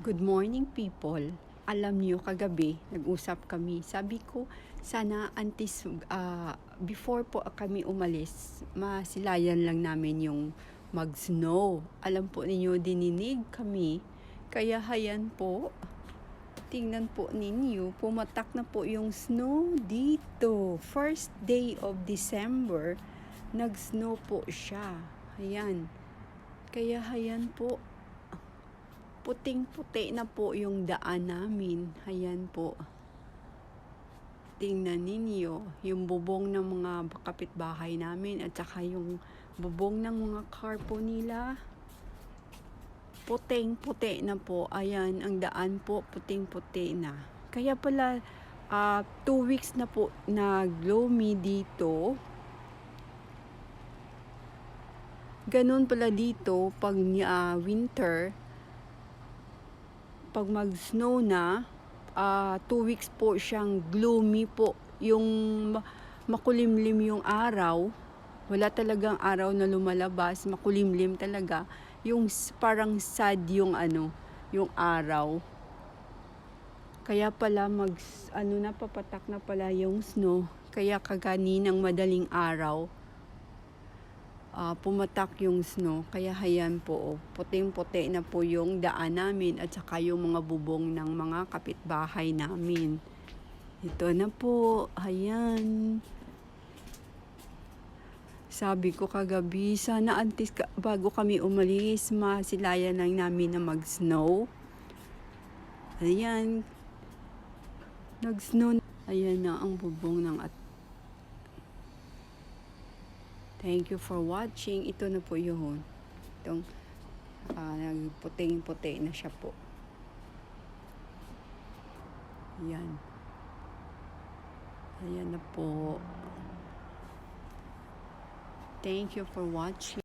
Good morning people. Alam niyo kagabi, nag-usap kami. Sabi ko, sana antis ah, before po kami umalis, masilayan lang namin yung mag-snow. Alam po ninyo, dininig kami. Kaya hayan po, tingnan po ninyo, pumatak na po yung snow dito. First day of December, nag-snow po siya. Ayan. Kaya hayan po, puting-puti na po yung daan namin. Ayan po. Tingnan ninyo, yung bubong ng mga kapitbahay namin at saka yung bubong ng mga car po nila. Puting-puti na po. Ayan, ang daan po, puting-puti na. Kaya pala, ah, two weeks na po nag-gloomy dito. Ganun pala dito pag ah, winter, pag mag-snow na, ah, two weeks po siyang gloomy po. Yung ma- makulimlim yung araw, wala talagang araw na lumalabas, makulimlim talaga. Yung parang sad yung ano, yung araw. Kaya pala mag, ano na, papatak na pala yung snow. Kaya kaganinang madaling araw, ah, pumatak yung snow. Kaya hayan po, oh, puting-puti na po yung daan namin at saka yung mga bubong ng mga kapitbahay namin. Ito na po, hayan. Sabi ko kagabi, sana antes ka, bago kami umalis, masilayan lang namin na mag-snow. Ayan. Nag-snow. Ayan na ang bubong ng at Thank you for watching. Ito na po yun. Itong ah, nagputing-puti na siya po. Ayan. Ayan na po. Thank you for watching.